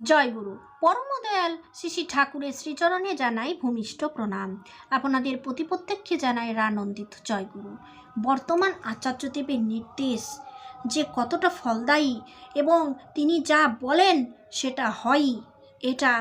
জয় গুরু। পরমদয়াল শ্রী শ্রী ঠাকুরের শ্রীচরণে জানাই ভূমিষ্ঠ প্রণাম। আপনাদের প্রতি প্রত্যেককে জানাই রানন্দিত জয় গুরু। বর্তমান আচার্যদেবের নির্দেশ যে কতটা ফলদায়ী এবং তিনি যা বলেন সেটা হয়ই, এটা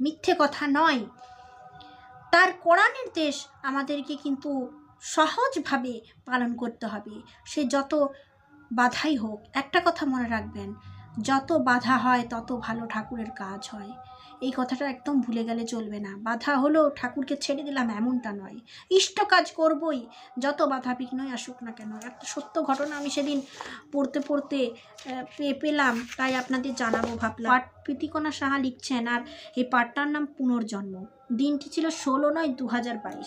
মিথ্যে কথা নয়। তার কড়া নির্দেশ আমাদেরকে কিন্তু সহজভাবে পালন করতে হবে। সে যত বাধাই হোক, একটা কথা মনে রাখবেন যত বাধা হয় তত ভালো ঠাকুরের কাজ হয়। এই কথাটা একদম ভুলে গেলে চলবে না। বাধা হলো ঠাকুরকে ছেড়ে দিলাম এমনটা নয়। ইষ্ট কাজ করবই যত বাধা বিঘ্নই আসুক না কেন। একটা সত্য ঘটনা আমি সেদিন পড়তে পড়তে আহ, পে- পেলাম তাই আপনাদের জানাব ভাবলাম। পাঠ প্রীতিকণা সাহা লিখছেন আর এই পাঠটার নাম পুনর্জন্ম। দিনটি ছিল ষোলো নয় দু হাজার বাইশ।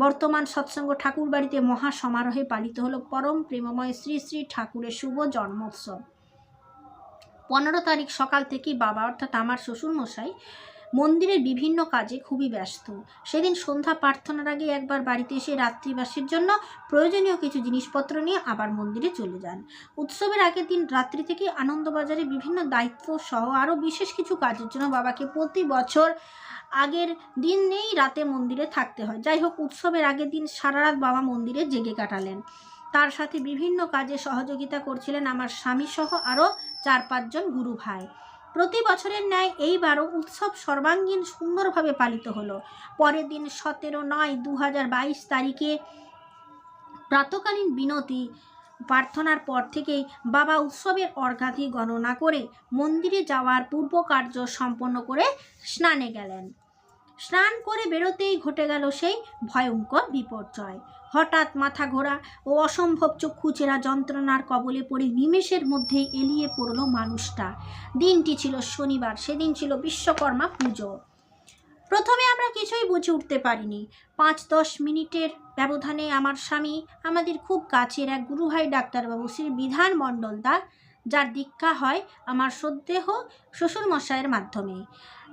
বর্তমান সৎসঙ্গ ঠাকুর বাড়িতে মহা সমারোহে পালিত হলো পরম প্রেমময় শ্রী শ্রী ঠাকুরের শুভ জন্মোৎসব। পনেরো তারিখ সকাল থেকেই বাবা, অর্থাৎ আমার শ্বশুরমশাই, মন্দিরের বিভিন্ন কাজে খুবই ব্যস্ত। সেদিন সন্ধ্যা প্রার্থনার আগে একবার বাড়িতে এসে রাত্রিবাসের জন্য প্রয়োজনীয় কিছু জিনিসপত্র নিয়ে আবার মন্দিরে চলে যান। উৎসবের আগের দিন রাত্রি থেকে আনন্দবাজারে বিভিন্ন দায়িত্ব সহ আরও বিশেষ কিছু কাজের জন্য বাবাকে প্রতি বছর আগের দিন নেই রাতে মন্দিরে থাকতে হয়। যাই হোক, উৎসবের আগের দিন সারা রাত বাবা মন্দিরে জেগে কাটালেন। তার সাথে বিভিন্ন কাজে সহযোগিতা করছিলেন আমার স্বামী সহ আরও চার পাঁচজন গুরু ভাই। প্রতি বছরের ন্যায় এইবারও উৎসব সর্বাঙ্গীন সুন্দরভাবে পালিত হলো। পরের দিন সতেরো নয় দু বাইশ তারিখে প্রাতকালীন বিনতি প্রার্থনার পর থেকেই বাবা উৎসবের অর্ঘাধি গণনা করে মন্দিরে যাওয়ার পূর্ব কার্য সম্পন্ন করে স্নানে গেলেন। স্নান করে বেরোতেই ঘটে গেল সেই ভয়ঙ্কর বিপর্যয়। হঠাৎ মাথা ঘোরা ও অসম্ভব চক্ষু চেরা যন্ত্রণার কবলে পড়ে নিমেষের মধ্যেই এলিয়ে পড়ল মানুষটা। দিনটি ছিল শনিবার, সেদিন ছিল বিশ্বকর্মা পুজো। প্রথমে আমরা কিছুই বুঝে উঠতে পারিনি। পাঁচ দশ মিনিটের ব্যবধানে আমার স্বামী আমাদের খুব কাছের এক গুরুভাই ডাক্তারবাবু, শ্রী বিধান মণ্ডলদা যার দীক্ষা হয় আমার সদ্দেহ শ্বশুরমশাইয়ের মাধ্যমে।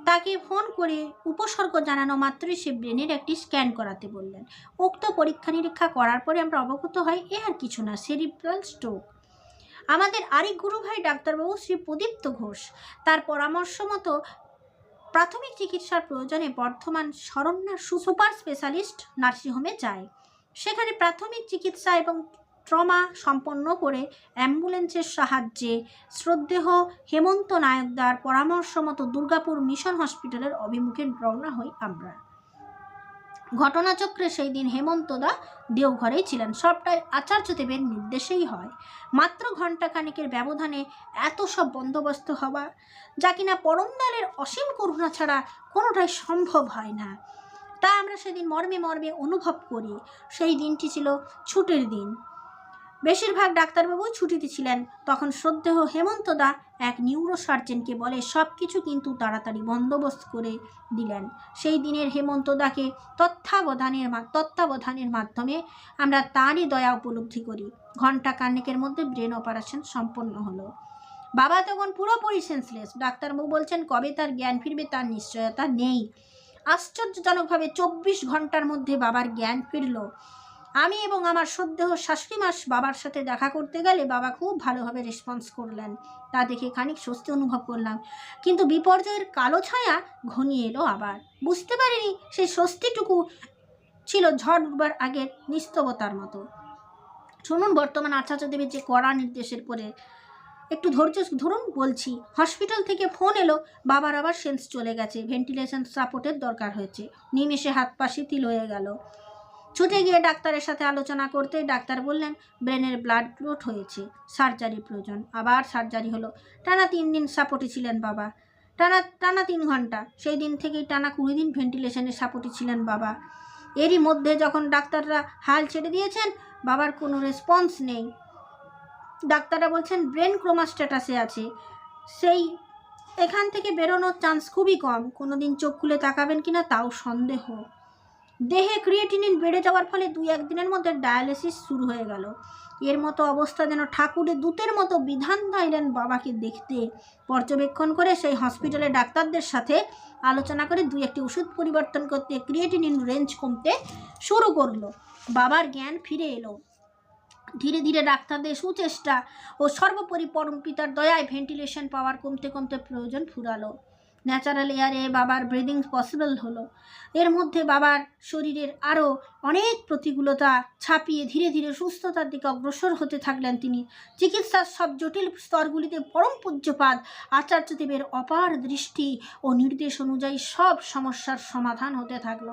তাকে ফোন করে উপসর্গ জানানো মাত্রই সে ব্রেনের একটি স্ক্যান করাতে বললেন। উক্ত পরীক্ষা নিরীক্ষা করার পরে আমরা অবগত হই, এ আর কিছু না, সেরিব্রাল স্ট্রোক। আমাদের আরেক গুরু ভাই ডাক্তারবাবু শ্রী প্রদীপ্ত ঘোষ। তার পরামর্শ মতো প্রাথমিক চিকিৎসার প্রয়োজনে বর্ধমান শরণ্যা সুপার স্পেশালিস্ট নার্সিংহোমে যায়। সেখানে প্রাথমিক চিকিৎসা এবং ট্রমা সম্পন্ন করে অ্যাম্বুলেন্সের সাহায্যে শ্রদ্ধেহ হেমন্ত নায়কদার পরামর্শ মতো দুর্গাপুর মিশন হসপিটালের অভিমুখে রওনা হই আমরা। ঘটনাচক্রে সেই দিন হেমন্তদা দেওঘরেই ছিলেন। সবটাই আচার্যদেবের নির্দেশেই হয়। মাত্র ঘণ্টাখানেকের ব্যবধানে এত সব বন্দোবস্ত হওয়া, যা কিনা পরমদয়ালের অসীম করুণা ছাড়া কোনোটাই সম্ভব হয় না। তা আমরা সেদিন মর্মে মর্মে অনুভব করি। সেই দিনটি ছিল ছুটির দিন। বেশিরভাগ ডাক্তারবাবু ছুটিতে ছিলেন। তখন শ্রদ্ধেহ হেমন্তদা এক নিউরো সার্জেনকে বলে সব কিছু কিন্তু তাড়াতাড়ি বন্দোবস্ত করে দিলেন। সেই দিনের হেমন্তদাকে তত্ত্বাবধানের তত্ত্বাবধানের মাধ্যমে আমরা তারই দয়া উপলব্ধি করি। ঘণ্টা কান্নেকের মধ্যে ব্রেন অপারেশন সম্পন্ন হলো। বাবা তখন পুরোপুরি সেন্সলেস। ডাক্তারবাবু বলছেন, কবে তার জ্ঞান ফিরবে তার নিশ্চয়তা নেই। আশ্চর্যজনকভাবে চব্বিশ ঘণ্টার মধ্যে বাবার জ্ঞান ফিরল। আমি এবং আমার সদ্যহ শাশুড়ি মাস বাবার সাথে দেখা করতে গেলে বাবা খুব ভালোভাবে রেসপন্স করলেন। তা দেখে খানিক স্বস্তি অনুভব করলাম। কিন্তু বিপর্যয়ের কালো ছায়া ঘনিয়ে এলো আবার। বুঝতে পারিনি সেই স্বস্তিটুকু ছিল ঝড় উঠবার আগের নিস্তবতার মতো। শুনুন, বর্তমান আচার্যদেবের যে কড়া নির্দেশের পরে একটু ধৈর্য, ধরুন, বলছি, হসপিটাল থেকে ফোন এলো, বাবার আবার সেন্স চলে গেছে। ভেন্টিলেশন সাপোর্টের দরকার হয়েছে। নিমেষে হাত পা শিথিল হয়ে গেল। ছুটে গিয়ে ডাক্তারের সাথে আলোচনা করতে ডাক্তার বললেন, ব্রেনের ব্লাড ক্লোট হয়েছে, সার্জারি প্রয়োজন। আবার সার্জারি হলো, টানা তিন দিন সাপোর্টে ছিলেন বাবা। টানা টানা তিন ঘণ্টা, সেই দিন থেকেই টানা কুড়ি দিন ভেন্টিলেশনের সাপোর্টে ছিলেন বাবা। এরই মধ্যে যখন ডাক্তাররা হাল ছেড়ে দিয়েছেন, বাবার কোনো রেসপন্স নেই। ডাক্তাররা বলছেন, ব্রেন ক্রোমা স্ট্যাটাসে আছে। সেই, এখান থেকে বেরোনোর চান্স খুবই কম। কোনো দিন চোখ খুলে তাকাবেন কিনা তাও সন্দেহ। দেহে ক্রিয়েটিনিন বেড়ে যাওয়ার ফলে দুই একদিনের মধ্যে ডায়ালিসিস শুরু হয়ে গেল। এর মতো অবস্থা যেন ঠাকুরের দূতের মতো বিধান দিলেন বাবাকে দেখতে। পর্যবেক্ষণ করে সেই হসপিটালে ডাক্তারদের সাথে আলোচনা করে দুই একটি ওষুধ পরিবর্তন করতে ক্রিয়েটিনিন রেঞ্জ কমতে শুরু করল। বাবার জ্ঞান ফিরে এলো। ধীরে ধীরে ডাক্তারদের সুচেষ্টা ও সর্বোপরি পরম পিতার দয়ায় ভেন্টিলেশন পাওয়ার কমতে কমতে প্রয়োজন ফুরালো। ন্যাচারাল এয়ারে বাবার ব্রিদিং পসিবল হলো। এর মধ্যে বাবার শরীরের আরও অনেক প্রতিকূলতা ছাপিয়ে ধীরে ধীরে সুস্থতার দিকে অগ্রসর হতে থাকলেন তিনি। চিকিৎসার সব জটিল স্তরগুলিতে পরম পূজ্যপাদ আচার্যদেবের অপার দৃষ্টি ও নির্দেশ অনুযায়ী সব সমস্যার সমাধান হতে থাকল।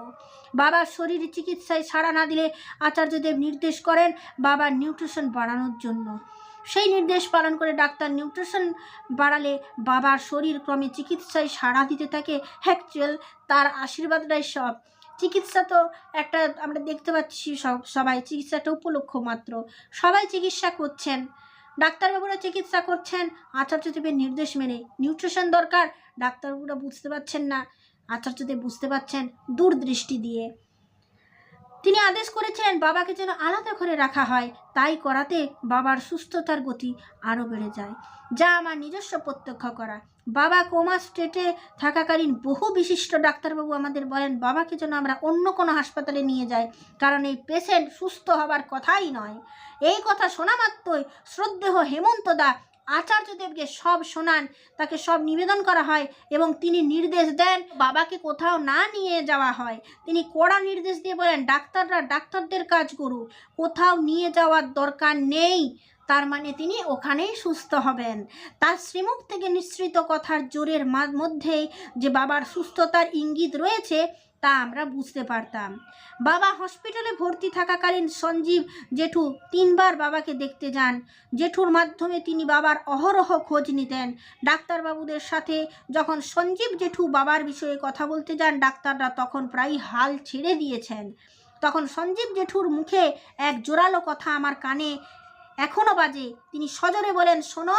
বাবার শরীর চিকিৎসায় সাড়া না দিলে আচার্যদেব নির্দেশ করেন বাবার নিউট্রিশন বাড়ানোর জন্য। সেই নির্দেশ পালন করে ডাক্তার নিউট্রিশন বাড়ালে বাবার শরীর ক্রমে চিকিৎসায় সাড়া দিতে থাকে। অ্যাকচুয়াল তার আশীর্বাদটাই সব। চিকিৎসা তো একটা, আমরা দেখতে পাচ্ছি সব, সবাই চিকিৎসাটা উপলক্ষ মাত্র। সবাই চিকিৎসা করছেন। ডাক্তারবাবুরা চিকিৎসা করছেন, আচার্যদেবের নির্দেশ মেনে। নিউট্রিশন দরকার, ডাক্তারবাবুরা বুঝতে পারছেন না। আচার্যদেব বুঝতে পারছেন দূরদৃষ্টি দিয়ে। তিনি আদেশ করেছেন বাবাকে যেন আলাদা করে রাখা হয়। তাই করাতে বাবার সুস্থতার গতি আরও বেড়ে যায়। যা আমার নিজস্ব প্রত্যক্ষ করা। বাবা কোমা স্টেটে থাকাকালীন বহু বিশিষ্ট ডাক্তারবাবু আমাদের বলেন, বাবাকে যেন আমরা অন্য কোনো হাসপাতালে নিয়ে যাই, কারণ এই পেশেন্ট সুস্থ হবার কথাই নয়। এই কথা শোনা মাত্রই শ্রদ্ধেহ হেমন্ত দা আচার্যদেবকে সব শোনান, তাকে সব নিবেদন করা হয় এবং তিনি নির্দেশ দেন বাবাকে কোথাও না নিয়ে যাওয়া হয়। তিনি কড়া নির্দেশ দিয়ে বলেন, ডাক্তাররা ডাক্তারদের কাজ করুক, কোথাও নিয়ে যাওয়ার দরকার নেই। তার মানে তিনি ওখানেই সুস্থ হবেন। তার শ্রীমুখ থেকে নিঃসৃত কথার জোরের মধ্যেই যে বাবার সুস্থতার ইঙ্গিত রয়েছে তা আমরা বুঝতে পারতাম। বাবা হসপিটালে ভর্তি থাকাকালীন সঞ্জীব জেঠু তিনবার বাবাকে দেখতে যান। জেঠুর মাধ্যমে তিনি বাবার অহরহ খোঁজ নিতেন। ডাক্তারবাবুদের সাথে যখন সঞ্জীব জেঠু বাবার বিষয়ে কথা বলতে যান, ডাক্তাররা তখন প্রায় হাল ছেড়ে দিয়েছেন। তখন সঞ্জীব জেঠুর মুখে এক জোরালো কথা আমার কানে এখনও বাজে। তিনি সজোরে বলেন, শোনো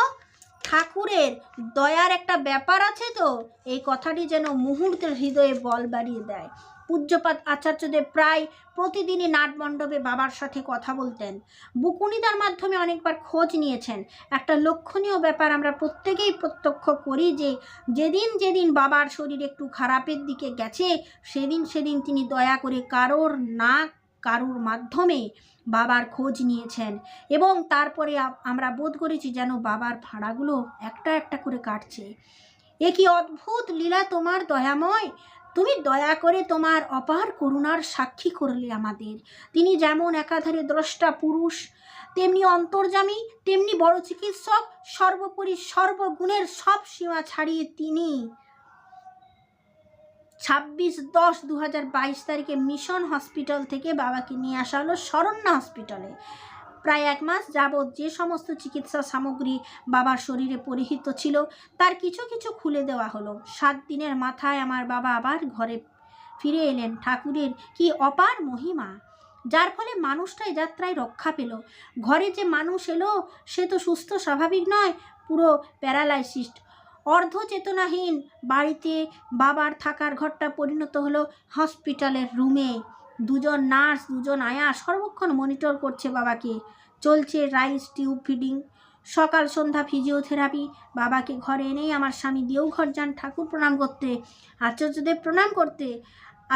ঠাকুরের দয়ার একটা ব্যাপার আছে তো। এই কথাটি যেন মুহূর্তের হৃদয়ে বল বাড়িয়ে দেয়। পূজ্যপাত আচার্যদেব প্রায় প্রতিদিনই নাটমণ্ডপে বাবার সাথে কথা বলতেন। বুকুনিদার মাধ্যমে অনেকবার খোঁজ নিয়েছেন। একটা লক্ষণীয় ব্যাপার আমরা প্রত্যেকেই প্রত্যক্ষ করি যে, যেদিন যেদিন বাবার শরীর একটু খারাপের দিকে গেছে, সেদিন সেদিন তিনি দয়া করে কারোর না কারুর মাধ্যমে বাবার খোঁজ নিয়েছেন এবং তারপরে আমরা বোধ করেছি যেন বাবার ভাড়াগুলো একটা একটা করে কাটছে। এ কি অদ্ভুত লীলা তোমার দয়াময়? তুমি দয়া করে তোমার অপার করুণার সাক্ষী করলে আমাদের। তিনি যেমন একাধারে দ্রষ্টা পুরুষ, তেমনি অন্তর্যামী, তেমনি বড় চিকিৎসক, সর্বোপরি সর্বগুণের সব সীমা ছাড়িয়ে তিনি ছাব্বিশ দশ দু হাজার বাইশ তারিখে মিশন হসপিটাল থেকে বাবাকে নিয়ে আসা হলো শরণ্যা হসপিটালে। প্রায় এক মাস যাবৎ যে সমস্ত চিকিৎসা সামগ্রী বাবার শরীরে পরিহিত ছিল, তার কিছু কিছু খুলে দেওয়া হলো। সাত দিনের মাথায় আমার বাবা আবার ঘরে ফিরে এলেন, ঠাকুরের কি অপার মহিমা? যার ফলে মানুষটাই যাত্রায় রক্ষা পেল। ঘরে যে মানুষ এলো, সে তো সুস্থ, স্বাভাবিক নয়, পুরো প্যারালাইসিস অর্ধ চেতনাহীন বাড়িতে বাবার থাকার ঘরটা পরিণত হলো হসপিটালের রুমে। দুজন নার্স, দুজন আয়া সর্বক্ষণ মনিটর করছে বাবাকে। চলছে রাইস টিউব ফিডিং। সকাল সন্ধ্যা ফিজিওথেরাপি। বাবাকে ঘরে এনেই আমার স্বামী দিয়েও ঘর যান ঠাকুর প্রণাম করতে, আচার্যদেব প্রণাম করতে,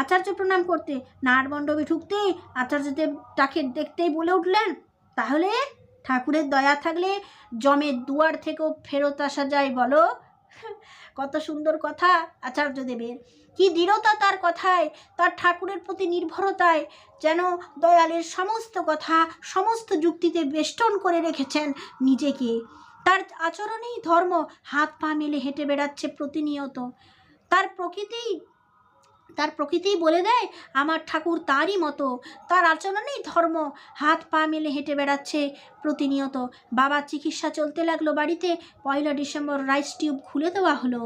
আচার্য প্রণাম করতে নাট মণ্ডপে ঢুকতেই আচার্যদেব তাকে দেখতেই বলে উঠলেন, তাহলে ঠাকুরের দয়া থাকলে জমের দুয়ার থেকেও ফেরত আসা যায় বলো। কত সুন্দর কথা আচার্যদেবের কি দৃঢ়তা তার কথায়, তার ঠাকুরের প্রতি নির্ভরতায় যেন দয়ালের সমস্ত কথা, সমস্ত যুক্তিতে বেষ্টন করে রেখেছেন নিজেকে। তার আচরণেই ধর্ম হাত পা মেলে হেঁটে বেড়াচ্ছে প্রতিনিয়ত। তার প্রকৃতি তার প্রকৃতিই বলে দেয়, আমার ঠাকুর তারই মতো। তার আচরণেই ধর্ম। হাত পা মেলে হেঁটে বেড়াচ্ছে প্রতিনিয়ত। বাবার চিকিৎসা চলতে লাগল বাড়িতে। পয়লা ডিসেম্বর রাইস টিউব খুলে দেওয়া হলো।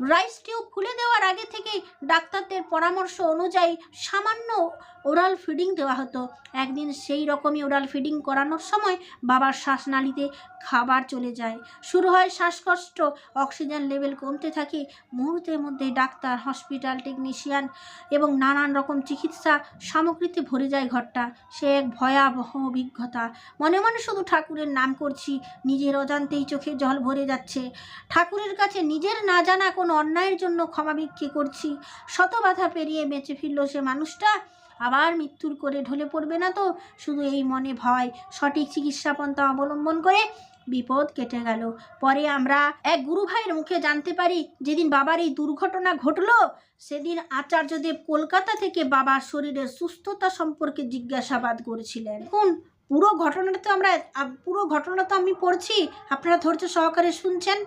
রাইস টিউব খুলে দেওয়ার আগে থেকেই ডাক্তারদের পরামর্শ অনুযায়ী সামান্য ওরাল ফিডিং দেওয়া হতো। একদিন সেই রকমই ওরাল ফিডিং করানোর সময় বাবার শ্বাসনালীতে খাবার চলে যায়। শুরু হয় শ্বাসকষ্ট, অক্সিজেন লেভেল কমতে থাকে, মুহূর্তের মধ্যে ডাক্তার, হসপিটাল টেকনিশিয়ান এবং নানান রকম চিকিৎসা সামগ্রীতে ভরে যায় ঘরটা। সে এক ভয়াবহ অভিজ্ঞতা। মনে মনে শুধু ঠাকুরের নাম করছি, নিজের অজান্তেই চোখে জল ভরে যাচ্ছে। ঠাকুরের কাছে নিজের না জানা অন্যায়ের জন্য ক্ষমা ভিক্ষে করছি। শত বাধা পেরিয়ে বেঁচে ফিরল সে মানুষটা। আবার মৃত্যুর করে ঢলে পড়বে না তো। শুধু এই মনে ভয়। সঠিক চিকিৎসা পন্থা অবলম্বন করে বিপদ কেটে গেল। পরে আমরা এক গুরু ভাইয়ের মুখে জানতে পারি, যেদিন বাবার এই দুর্ঘটনা ঘটলো, সেদিন আচার্যদেব কলকাতা থেকে বাবার শরীরের সুস্থতা সম্পর্কে জিজ্ঞাসাবাদ করেছিলেন। দেখুন, পুরো ঘটনাটা তো আমরা, পুরো ঘটনা তো আমি পড়ছি। আপনারা ধৈর্য সহকারে শুনছেন।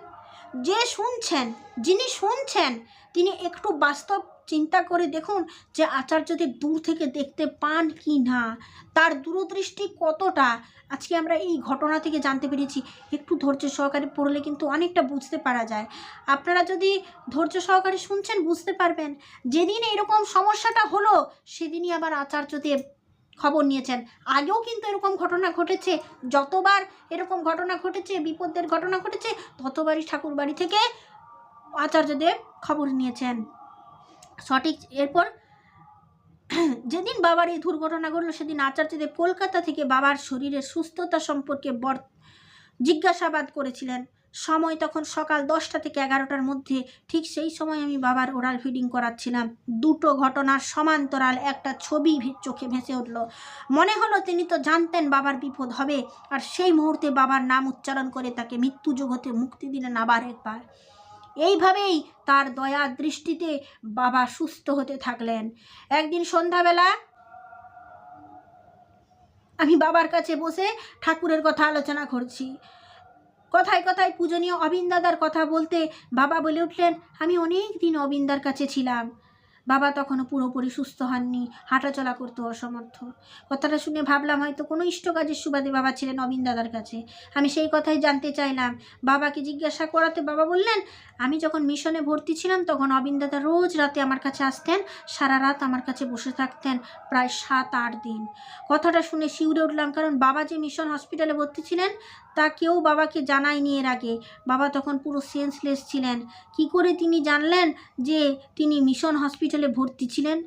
যে শুনছেন, যিনি শুনছেন, তিনি একটু বাস্তব চিন্তা করে দেখুন যে আচার্যদেব দূর থেকে দেখতে পান কি না, তার দূরদৃষ্টি কতটা। আজকে আমরা এই ঘটনা থেকে জানতে পেরেছি। একটু ধৈর্য সহকারে পড়লে কিন্তু অনেকটা বুঝতে পারা যায়। আপনারা যদি ধৈর্য সহকারে শুনছেন, বুঝতে পারবেন। যেদিন এরকম সমস্যাটা হলো, সেদিনই আবার আচার্যদেব খবর নিয়েছেন। আগেও কিন্তু এরকম ঘটনা ঘটেছে। যতবার এরকম ঘটনা ঘটেছে, বিপদের ঘটনা ঘটেছে, ততবারই ঠাকুর বাড়ি থেকে আচার্যদেব খবর নিয়েছেন। সঠিক এরপর যেদিন বাবার এই দুর্ঘটনা ঘটলো, সেদিন আচার্যদেব কলকাতা থেকে বাবার শরীরের সুস্থতা সম্পর্কে বর জিজ্ঞাসাবাদ করেছিলেন। সময় তখন সকাল দশটা থেকে এগারোটার মধ্যে, ঠিক সেই সময় আমি বাবার ওরাল ফিডিং করাচ্ছিলাম। দুটো ঘটনার সমান্তরাল একটা ছবি চোখে ভেসে উঠল। মনে হলো তিনি তো জানতেন বাবার বিপদ হবে, আর সেই মুহূর্তে বাবার নাম উচ্চারণ করে তাকে মৃত্যুযোগ হতে মুক্তি দিলেন আবার একবার। এইভাবেই তার দয়ার দৃষ্টিতে বাবা সুস্থ হতে থাকলেন। একদিন সন্ধ্যাবেলা আমি বাবার কাছে বসে ঠাকুরের কথা আলোচনা করছি। কথায় কথায় পূজনীয় অবিন্দাদার কথা বলতে বাবা বলে উঠলেন, আমি অনেক দিন অবিন্দার কাছে ছিলাম বাবা তখনও পুরোপুরি সুস্থ হননি, হাঁটাচলা করতে অসমর্থ। কথাটা শুনে ভাবলাম, হয়তো কোনো ইষ্ট কাজের সুবাদে বাবা ছিলেন অবিন দাদার কাছে। আমি সেই কথাই জানতে চাইলাম বাবাকে জিজ্ঞাসা করাতে বাবা বললেন, আমি যখন মিশনে ভর্তি ছিলাম, তখন অবিন দাদা রোজ রাতে আমার কাছে আসতেন, সারা রাত আমার কাছে বসে থাকতেন প্রায় সাত আট দিন। কথাটা শুনে শিউরে উঠলাম, কারণ বাবা যে মিশন হসপিটালে ভর্তি ছিলেন তা কেউ বাবাকে জানায়নি এর আগে। বাবা তখন পুরো সেন্সলেস ছিলেন। কি করে তিনি জানলেন যে তিনি মিশন হসপিটালে ভর্তি ছিলেন?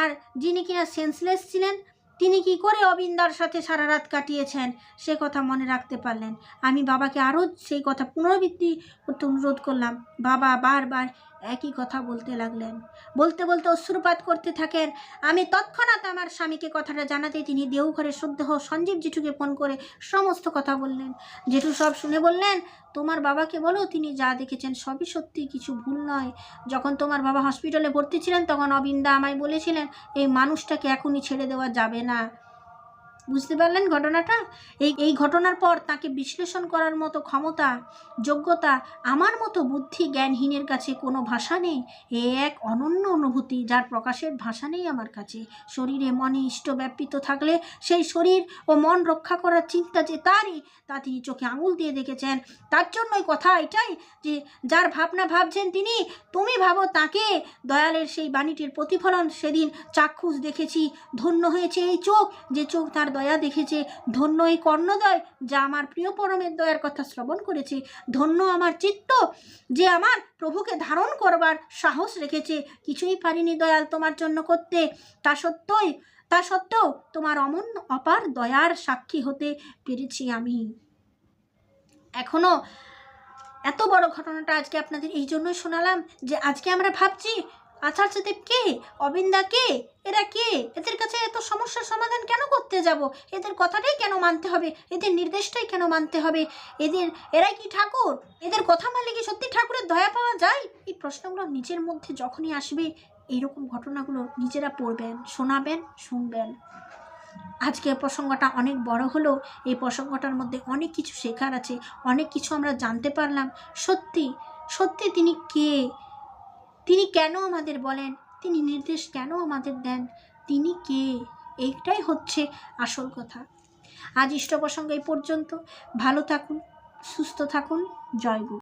আর যিনি কিনা সেন্সলেস ছিলেন, তিনি কি করে অবিন্দার সাথে সারা রাত কাটিয়েছেন? সে কথা মনে রাখতে পারলেন। আমি বাবাকে আরও সেই কথা পুনরাবৃত্তি করতে অনুরোধ করলাম। বাবা বারবার একই কথা বলতে লাগলেন। বলতে বলতে অশ্রুপাত করতে থাকেন। আমি তৎক্ষণাৎ আমার স্বামীকে কথাটা জানাতে তিনি দেওঘরে সদ্যহ সঞ্জীব জেঠুকে ফোন করে সমস্ত কথা বললেন। জেঠু সব শুনে বললেন, তোমার বাবাকে বলো, তিনি যা দেখেছেন সবই সত্যি, কিছু ভুল নয়। যখন তোমার বাবা হসপিটালে ভর্তি ছিলেন, তখন অবিন্দা আমায় বলেছিলেন, এই মানুষটাকে এখনই ছেড়ে দেওয়া যাবে না। বুঝতে পারলেন ঘটনাটা? এই এই ঘটনার পর তাকে বিশ্লেষণ করার মতো ক্ষমতা, যোগ্যতা, আমার মতো বুদ্ধি জ্ঞানহীনের কাছে কোনো ভাষা নেই। এ এক অনন্য অনুভূতি যার প্রকাশের ভাষা নেই আমার কাছে। শরীরে মনে ইষ্ট ব্যাপৃত থাকলে সেই শরীর ও মন রক্ষা করার চিন্তা যে তারই, তা তিনি চোখে আঙুল দিয়ে দেখেছেন। তার জন্যই কথা এটাই যে, যার ভাবনা ভাবছেন তিনি, তুমি ভাবো তাকে। দয়ালের সেই বাণীটির প্রতিফলন সেদিন চাক্ষুষ দেখেছি। ধন্য হয়েছে এই চোখ যে চোখ তার দয়া দেখেছে ধন্য এই কর্ণদয় যা আমার প্রিয় পরমের দয়ার কথা শ্রবণ করেছে, ধন্য আমার চিত্ত যে আমার প্রভুকে ধারণ করবার সাহস রেখেছে। কিছুই পারিনি দয়াল তোমার জন্য করতে। তা সত্যই তা সত্ত্বেও তোমার অমন অপার দয়ার সাক্ষী হতে পেরেছি আমি। এখনও এত বড় ঘটনাটা আজকে আপনাদের এই জন্যই শোনালাম যে আজকে আমরা ভাবছি আচার্যদেব কে? অবিন্দা কে? এরা কে? এদের কাছে এত সমস্যার সমাধান কেন করতে যাব? এদের কথাটাই কেন মানতে হবে? এদের নির্দেশটাই কেন মানতে হবে? এদের, এরাই কি ঠাকুর? এদের কথা মানলে কি সত্যি ঠাকুরের দয়া পাওয়া যায়? এই প্রশ্নগুলো নিজের মধ্যে যখনই আসবে, এইরকম ঘটনাগুলো নিজেরা পড়বেন, শোনাবেন, শুনবেন। আজকে প্রসঙ্গটা অনেক বড় হলো। এই প্রসঙ্গটার মধ্যে অনেক কিছু শেখার আছে। অনেক কিছু আমরা জানতে পারলাম। সত্যি সত্যি তিনি কে? তিনি কেন আমাদের বলেন? তিনি নির্দেশ কেন আমাদের দেন? তিনি কে? এইটাই হচ্ছে আসল কথা। আজ ইষ্ট প্রসঙ্গ এই পর্যন্ত। ভালো থাকুন, সুস্থ থাকুন, জয় গুরু।